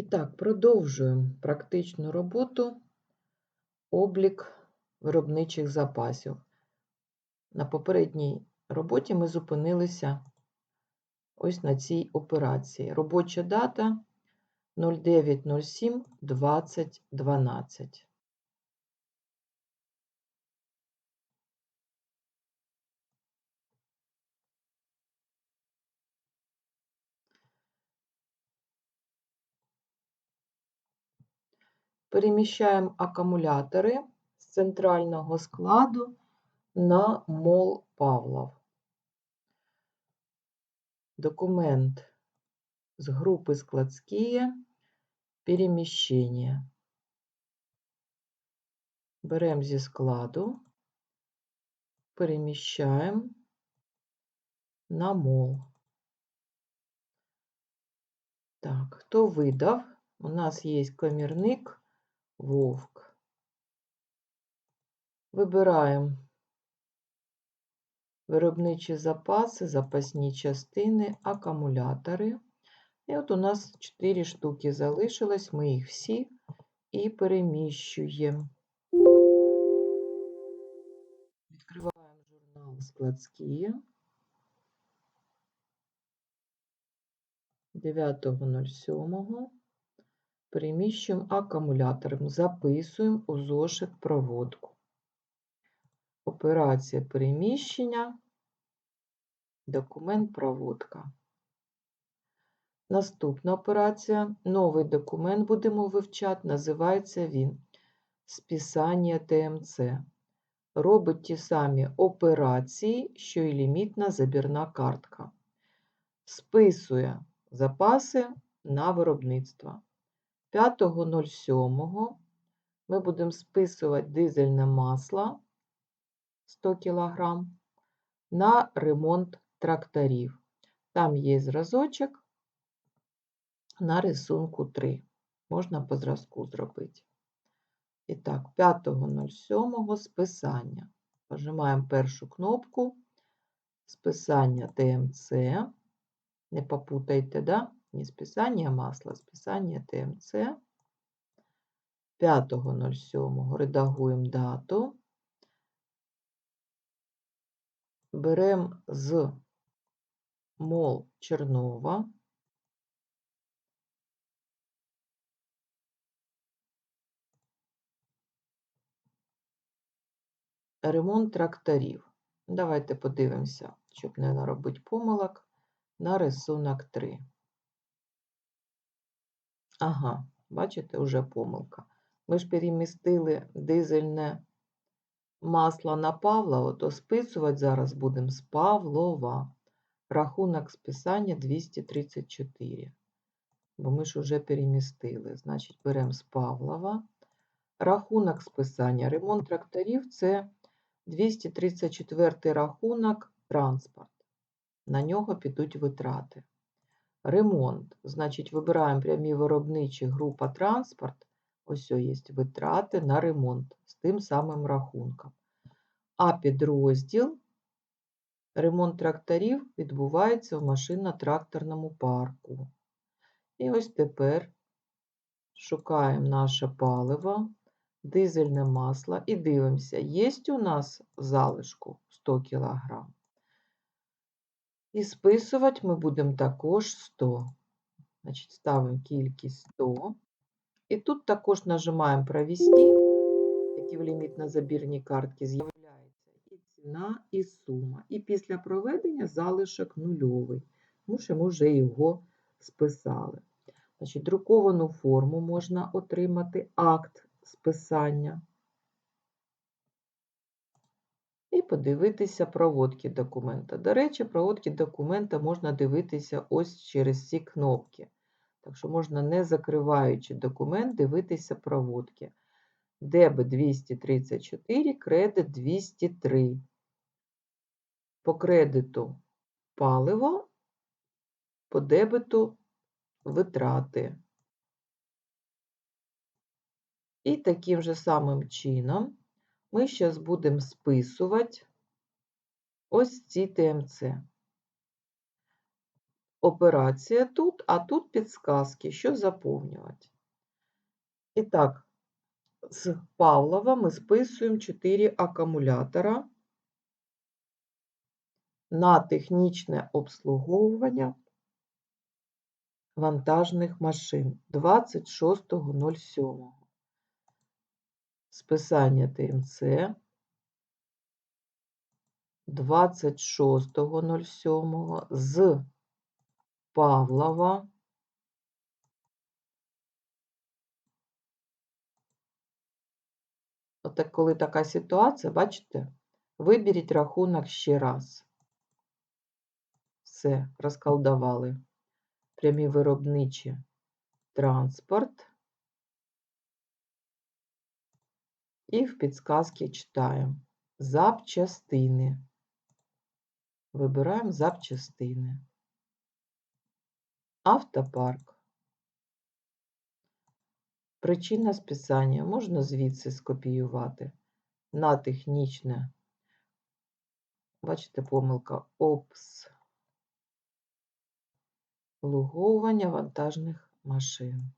І так, продовжуємо практичну роботу, облік виробничих запасів. На попередній роботі ми зупинилися ось на цій операції. Робоча дата 0907 Переміщаємо акумулятори з центрального складу на мол Павлов. Документ з групи складські переміщення. Беремо зі складу, переміщаємо на мол. Так, хто видав? У нас є комірник вовк. Вибираємо виробничі запаси, запасні частини, акумулятори. І от у нас 4 штуки залишилось, ми їх всі і переміщуємо. Відкриваємо журнал складські. 9.07. Переміщуємо акумулятором, записуємо у зошит проводку. Операція переміщення, документ проводка. Наступна операція. Новий документ будемо вивчати, називається він списання ТМЦ. Робить ті самі операції, що і лімітна забірна картка. Списує запаси на виробництво. 5.07 ми будемо списувати дизельне масло 100 кг на ремонт тракторів. Там є зразочок на рисунку 3. Можна по зразку зробити. І так, 5.07 списання. Нажимаємо першу кнопку списання ТМЦ. Не попутайте, да? Не списання масла, списання ТМЦ. 5.07 редагуємо дату. Беремо з мол Чернова. Ремонт тракторів. Давайте подивимося, щоб не наробити помилок, на рисунок 3. Ага, бачите, вже помилка. Ми ж перемістили дизельне масло на Павлова, то списувати зараз будемо з Павлова. Рахунок списання 234. Бо ми ж вже перемістили. Значить, беремо з Павлова. Рахунок списання. Ремонт тракторів це 234 рахунок транспорт. На нього підуть витрати. Ремонт. Значить, вибираємо прямі виробничі група транспорт. Ось є витрати на ремонт з тим самим рахунком. А підрозділ ремонт тракторів відбувається в машинно-тракторному парку. І ось тепер шукаємо наше паливо, дизельне масло і дивимося, є у нас залишку 100 кг. І списувати ми будемо також 100. Значить, ставимо кількість 100. І тут також нажимаємо провести, які в лімітно-забірній картці з'являється і ціна, і сума. І після проведення залишок нульовий, тому що ми вже його списали. Значить, Друковану форму можна отримати акт списання. І подивитися проводки документа. До речі, проводки документа можна дивитися ось через ці кнопки. Так що можна, не закриваючи документ, дивитися проводки. Дебет 234, кредит 203. По кредиту паливо, по дебету витрати. І таким же самим чином ми зараз будемо списувати ось ці ТМЦ. операція тут, а тут підсказки, що заповнювати. І так, з Павлова ми списуємо 4 акумулятора на технічне обслуговування вантажних машин 26.07. Списання ТМЦ 26.07 з Павлова. От коли така ситуація, бачите, виберіть рахунок ще раз. Все, розколдували. Прямі виробничі транспорт. І в підсказці читаємо запчастини. Вибираємо запчастини. Автопарк. Причина списання можна звідси скопіювати на технічне. Бачите, помилка обслуговування вантажних машин.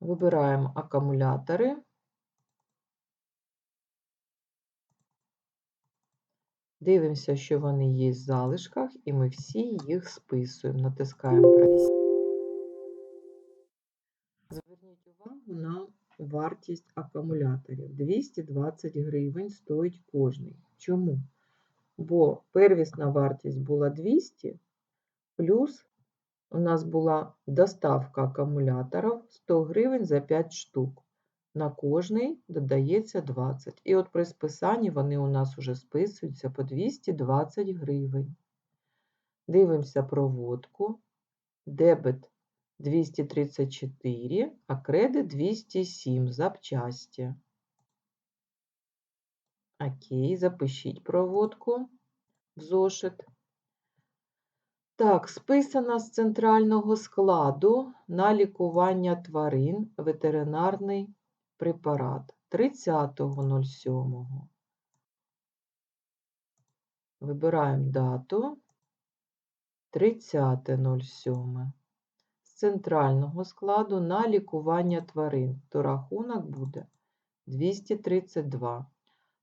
Вибираємо акумулятори. Дивимося, що вони є в залишках, і ми всі їх списуємо. Натискаємо «Провести». Зверніть увагу на вартість акумуляторів. 220 гривень стоїть кожний. Чому? Бо первісна вартість була 200, плюс у нас була доставка акумуляторів 100 гривень за 5 штук. На кожний додається 20. І от при списанні вони у нас вже списуються по 220 гривень. Дивимося проводку. Дебет 234, а кредит 207 запчасті. Окей, запишіть проводку в зошит. Так, списано з центрального складу на лікування тварин ветеринарний препарат 30.07. Вибираємо дату 30.07. З центрального складу на лікування тварин, то рахунок буде 232.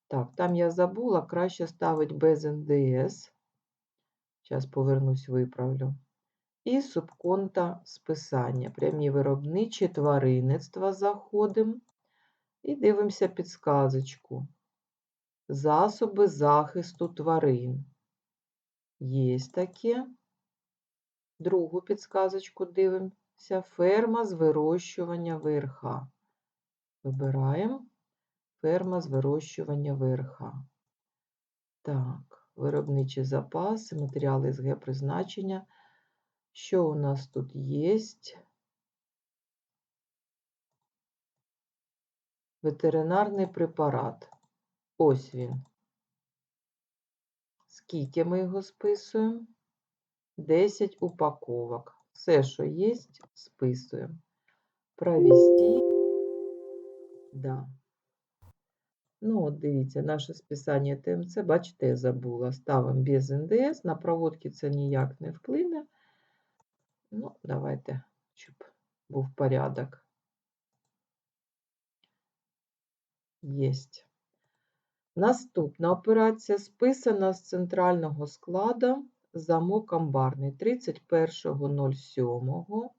Так, там я забула, краще ставить без НДС. Зараз повернусь, виправлю. І субконта списання. Прямі виробничі тваринництва заходимо. І дивимося підсказочку. Засоби захисту тварин. Є таке. Другу підсказочку дивимося. Ферма з вирощування верха. Вибираємо ферма з вирощування верха. Так, виробничі запаси, матеріали з Г призначення. Що у нас тут є? Ветеринарний препарат. Ось він. Скільки ми його списуємо? 10 упаковок. Все, що є, списуємо. Провести. Да. Ну, от дивіться, наше списання ТМЦ, бачите, я забула. Ставимо без НДС. На проводки це ніяк не вплине. Ну, давайте, щоб був порядок. Єсть. Наступна операція списана з центрального складу замок амбарний 31.07.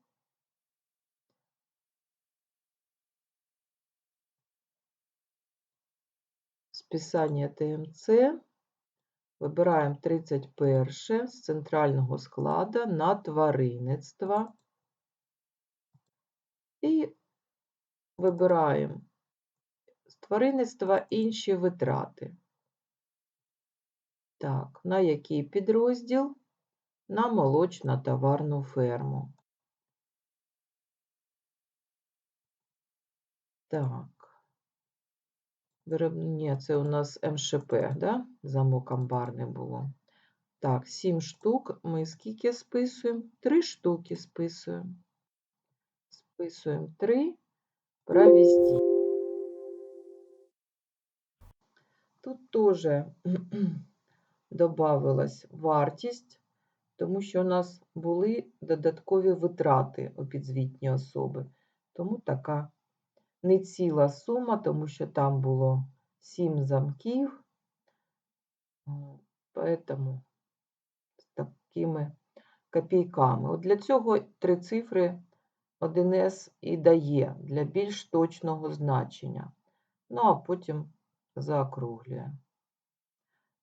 Списання ТМЦ. Вибираємо 31 з центрального складу на тваринництво. І вибираємо з тваринництва інші витрати. Так, на який підрозділ? На молочно товарну ферму. Так. Ні, це у нас МШП, да? замок амбарний було. Так, 7 штук. Ми скільки списуємо? 3 штуки списуємо. Списуємо 3, провести. Тут теж додавалась вартість, тому що у нас були додаткові витрати у підзвітні особи. Тому така не ціла сума, тому що там було 7 замків. Поэтому з такими копійками. От для цього три цифри 1С і дає для більш точного значення. Ну, а потім заокруглює.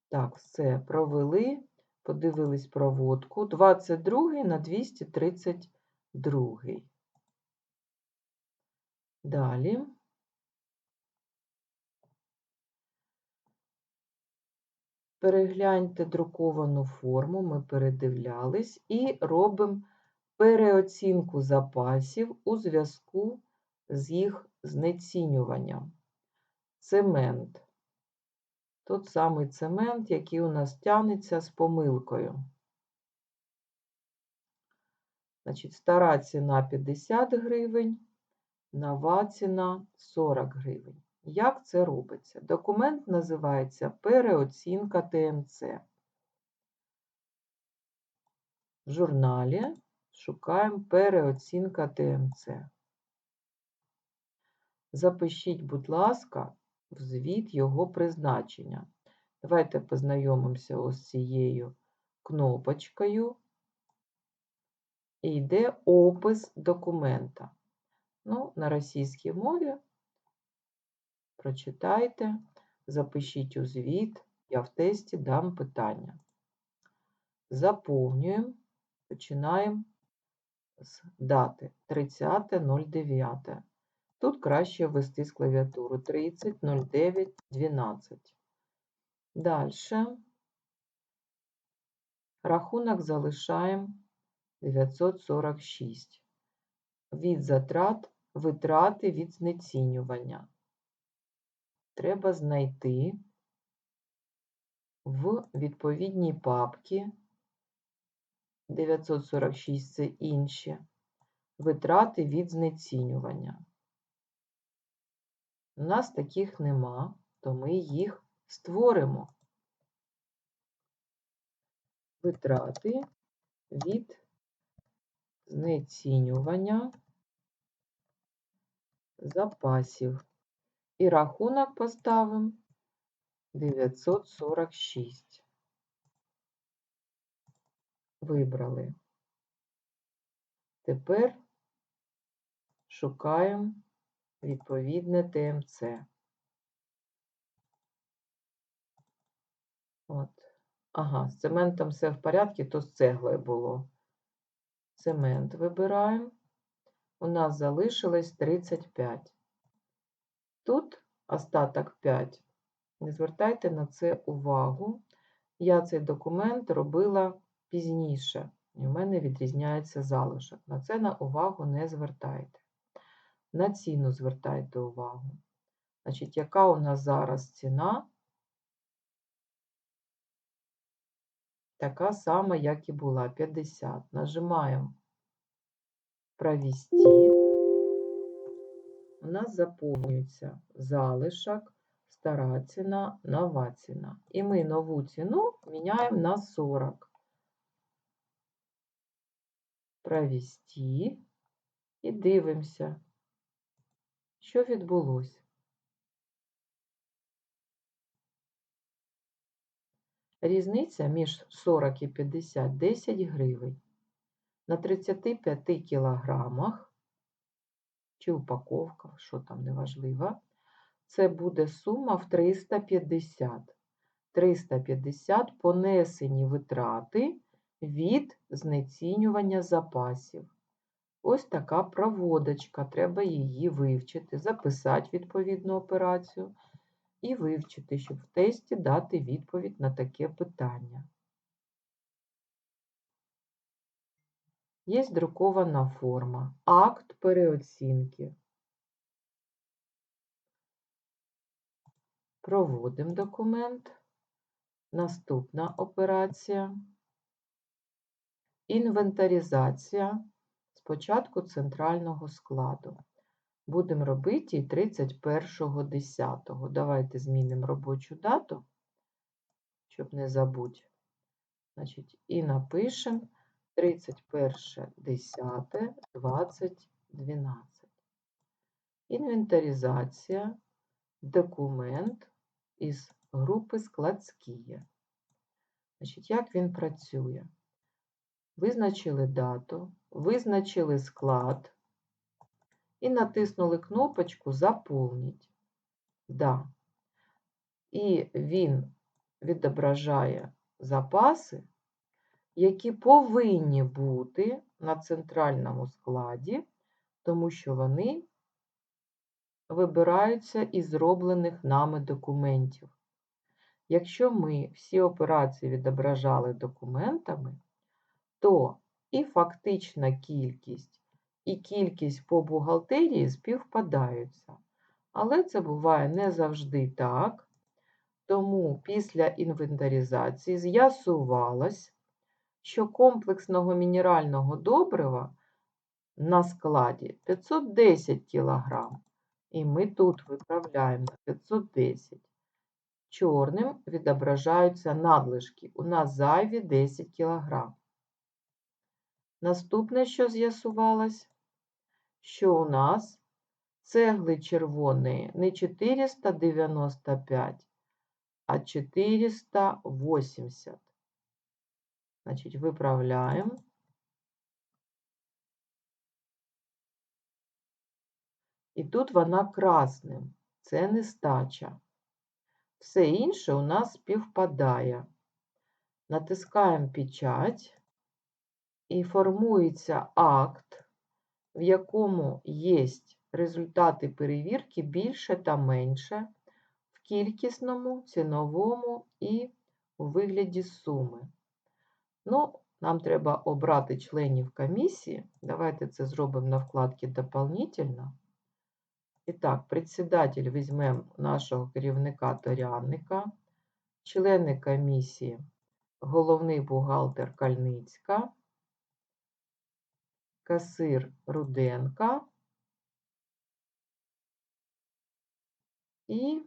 Так, все, провели, подивились проводку. 22 на 232. Далі. Перегляньте друковану форму, ми передивлялись і робимо переоцінку запасів у зв'язку з їх знецінюванням. Цемент. Тот самий цемент, який у нас тягнеться з помилкою. Значить, стара ціна 50 гривень, нова ціна 40 гривень. Як це робиться? Документ називається переоцінка ТМЦ. В журналі шукаємо переоцінка ТМЦ. Запишіть, будь ласка, в звіт його призначення. Давайте познайомимося ось цією кнопочкою. І йде опис документа. Ну, на російській мові прочитайте, запишіть у звіт, я в тесті дам питання. Заповнюємо, починаємо з дати 30.09. Тут краще ввести з клавіатуру 30.09.12. Далі. Рахунок залишаємо 946. Від затрат витрати від знецінювання треба знайти в відповідній папці 946 це інші витрати від знецінювання. У нас таких нема, то ми їх створимо. Витрати від знецінювання запасів. І рахунок поставимо 946. Вибрали. Тепер шукаємо відповідне ТМЦ. От. Ага, з цементом все в порядку, то з цеглою було. Цемент вибираємо. У нас залишилось 35. Тут остаток 5. Не звертайте на це увагу. Я цей документ робила пізніше, і в мене відрізняється залишок. На це на увагу не звертайте. На ціну звертайте увагу. Значить, яка у нас зараз ціна? Така сама, як і була, 50. Нажимаємо «Провести» у нас заповнюється залишок, стара ціна, нова ціна. І ми нову ціну міняємо на 40. Провести і дивимося, що відбулося. Різниця між 40 і 50 10 гривень. На 35 кілограмах чи упаковка, що там неважливо, це буде сума в 350. 350 понесені витрати від знецінювання запасів. Ось така проводочка, треба її вивчити, записати відповідну операцію і вивчити, щоб в тесті дати відповідь на таке питання. Є друкована форма, акт переоцінки. Проводимо документ. Наступна операція. Інвентаризація спочатку центрального складу. Будемо робити 31.10. Давайте змінимо робочу дату, щоб не забути. Значить, і напишемо 31.10.2012. Інвентаризація, документ із групи складські. Значить, як він працює? Визначили дату, визначили склад і натиснули кнопочку Заповніть. Да. І він відображає запаси, які повинні бути на центральному складі, тому що вони вибираються із зроблених нами документів. Якщо ми всі операції відображали документами, то і фактична кількість, і кількість по бухгалтерії співпадаються. Але це буває не завжди так. Тому після інвентаризації з'ясувалось, що комплексного мінерального добрива на складі 510 кг. І ми тут виправляємо на 510. Чорним відображаються надлишки. У нас зайві 10 кг. Наступне, що з'ясувалось, що у нас цегли червоної не 495, а 480. Значить, виправляємо. І тут вона красним. Це нестача. Все інше у нас співпадає. Натискаємо печать і формується акт, в якому є результати перевірки більше та менше в кількісному, ціновому і у вигляді суми. Ну, нам треба обрати членів комісії. Давайте це зробимо на вкладці «Дополнительно». І так, председатель візьмемо нашого керівника Торянника, члени комісії, головний бухгалтер Кальницька, касир Руденка і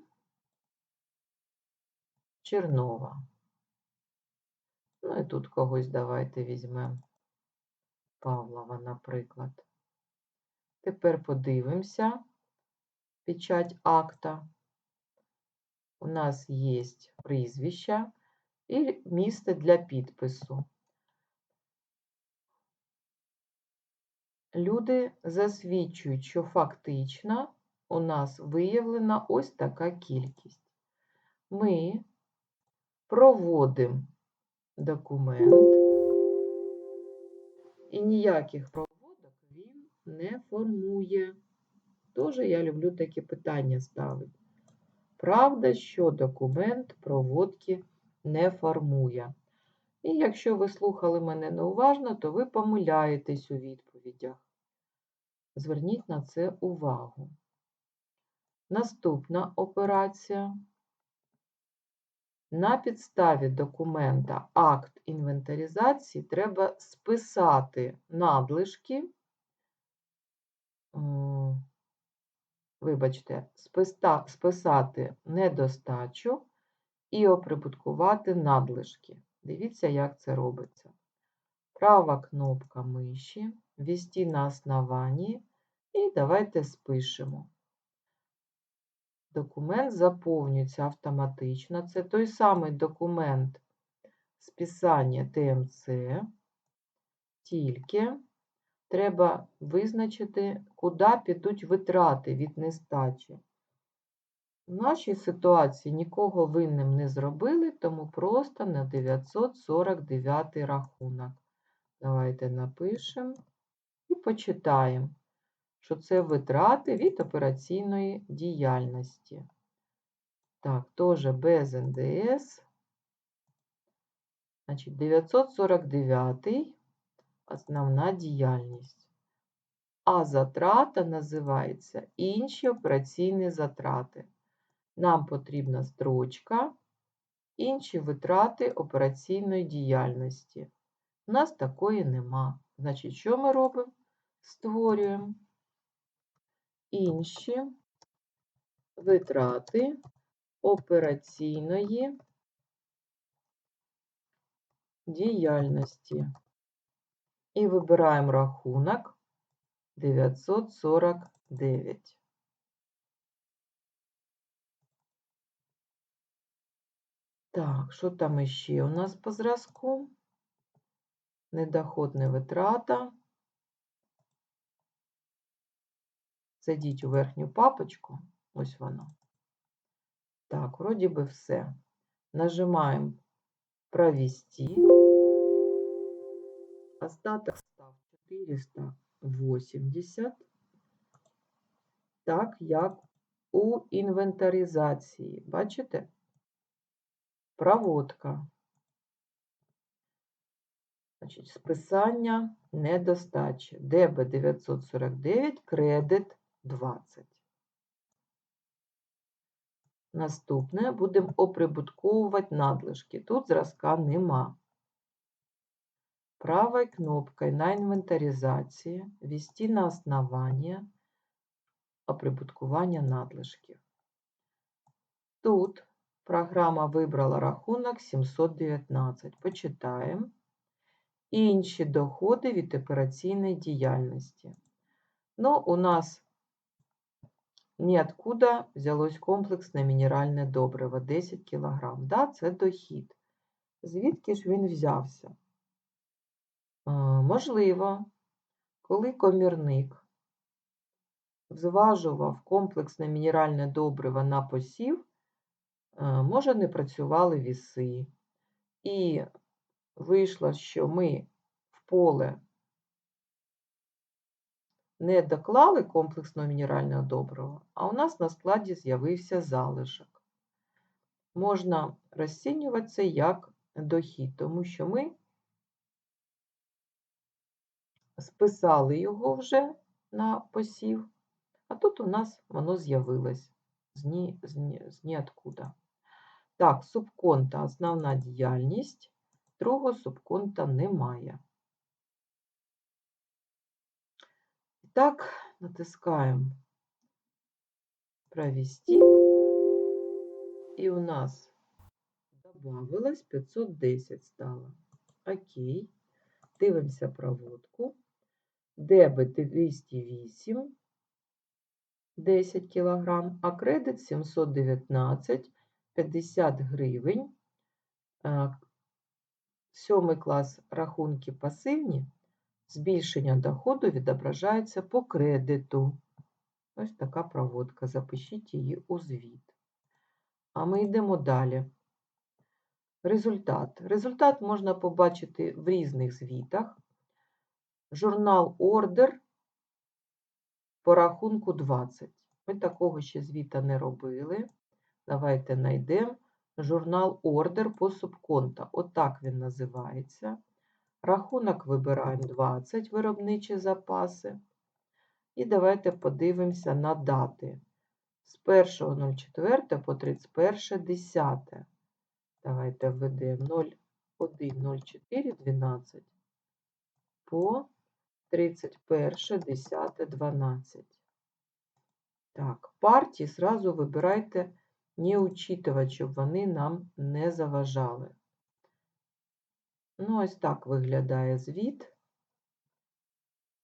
Чернова. Ну і тут когось давайте візьмемо Павлова, наприклад. Тепер подивимося печать акта. У нас є прізвище і місце для підпису. Люди засвідчують, що фактично у нас виявлена ось така кількість. Ми проводимо документ, і ніяких проводок він не формує. Тоже я люблю такі питання ставити. Правда, що документ проводки не формує. І якщо ви слухали мене неуважно, то ви помиляєтесь у відповідях. Зверніть на це увагу. Наступна операція. На підставі документа акт інвентаризації треба списати надлишки вибачте, списати недостачу і оприбуткувати надлишки. Дивіться, як це робиться. Права кнопка миші, ввести на основанні, і давайте спишемо. Документ заповнюється автоматично. Це той самий документ списання ТМЦ, тільки треба визначити, куди підуть витрати від нестачі. В нашій ситуації нікого винним не зробили, тому просто на 949 рахунок. Давайте напишемо і почитаємо, що це витрати від операційної діяльності. Так, теж без НДС. Значить, 949 основна діяльність. А затрата називається інші операційні затрати. Нам потрібна строчка, інші витрати операційної діяльності. У нас такої нема. Значить, що ми робимо? Створюємо інші витрати операційної діяльності. І вибираємо рахунок 949. Так, що там іще у нас по зразку? Недоходна витрата. Зайдіть у верхню папочку, ось воно. Так, вроді би все. Нажимаємо «Провести». Остаток став 480, так як у інвентаризації. Бачите? Проводка. Значить, списання недостачі. ДБ 949, кредит 20. Наступне будемо оприбутковувати надлишки. Тут зразка нема. Правой кнопкой на інвентаризації «Ввести на основання оприбуткування надлишків». Тут програма вибрала рахунок 719. Почитаємо. Інші доходи від операційної діяльності. Ну, у нас ніоткуда взялось комплексне мінеральне добриво 10 кг. Да, це дохід. Звідки ж він взявся? Можливо, коли комірник зважував комплексне мінеральне добриво на посів, може, не працювали віси. І вийшло, що ми в поле не доклали комплексного мінерального добрива, а у нас на складі з'явився залишок. Можна розцінювати це як дохід, тому що ми списали його вже на посів, а тут у нас воно з'явилось з, ні, з, ні, з ніоткуда. Так, субконта основна діяльність, другого субконта немає. Так, натискаємо провести, і у нас добавилось 510 стало. Окей. Дивимося проводку. Дебет 208, 10 кг, а кредит 719, 50 гривень. Сьомий клас рахунки пасивні. Збільшення доходу відображається по кредиту. Ось така проводка. Запишіть її у звіт. А ми йдемо далі. Результат. Результат можна побачити в різних звітах. Журнал Ордер по рахунку 20. Ми такого ще звіта не робили. Давайте знайдемо журнал Ордер по субконта. Отак він називається. Рахунок вибираємо 20 виробничі запаси. І давайте подивимося на дати. З 1.04 по 31.10. Давайте введемо 01.04.12 по 31.10.12. Так, партії зразу вибирайте не учитувати, щоб вони нам не заважали. Ну, ось так виглядає звіт.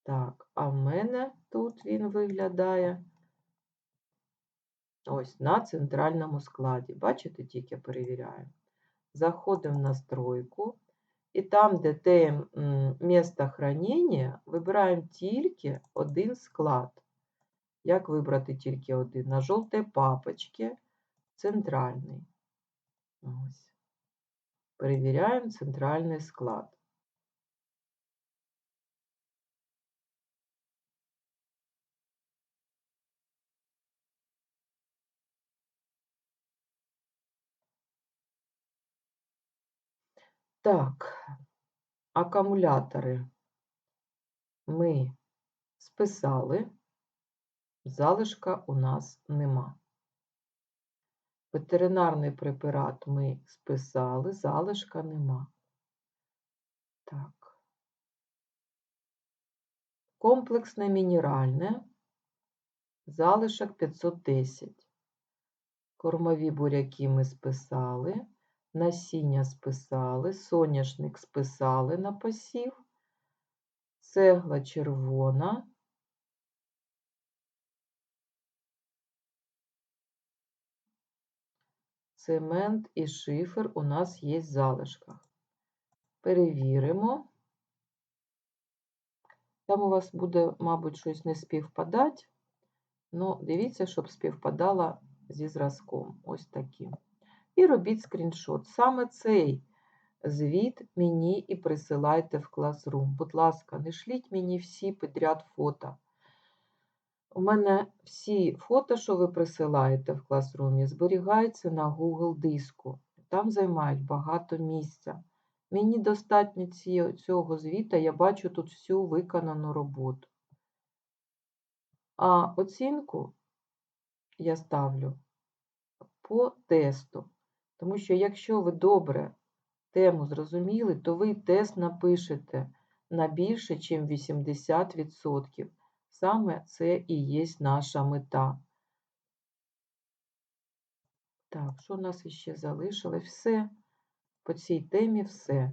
Так, а в мене тут він виглядає ось на центральному складі. Бачите, тільки перевіряємо. Заходимо в настройку, і там, де те місце хранення, вибираємо тільки один склад. Як вибрати тільки один? На жовтій папочці центральний. Ось. Перевіряємо центральний склад. Так, акумулятори ми списали, залишка у нас нема. Ветеринарний препарат ми списали, залишка нема. Так. Комплексне мінеральне залишок 510. Кормові буряки ми списали, насіння списали, соняшник списали на посів, цегла червона. Цемент і шифер у нас є в залишках. Перевіримо. Там у вас буде, мабуть, щось не співпадати. Ну, дивіться, щоб співпадало зі зразком. Ось таким. І робіть скріншот. Саме цей звіт мені і присилайте в Classroom. Будь ласка, не шліть мені всі підряд фото. У мене всі фото, що ви присилаєте в Classroom, зберігаються на Google диску. Там займають багато місця. Мені достатньо цього звіта, я бачу тут всю виконану роботу. А оцінку я ставлю по тесту. Тому що якщо ви добре тему зрозуміли, то ви тест напишете на більше, ніж 80%. Саме це і є наша мета. Так, що у нас іще залишилось? Все. По цій темі все.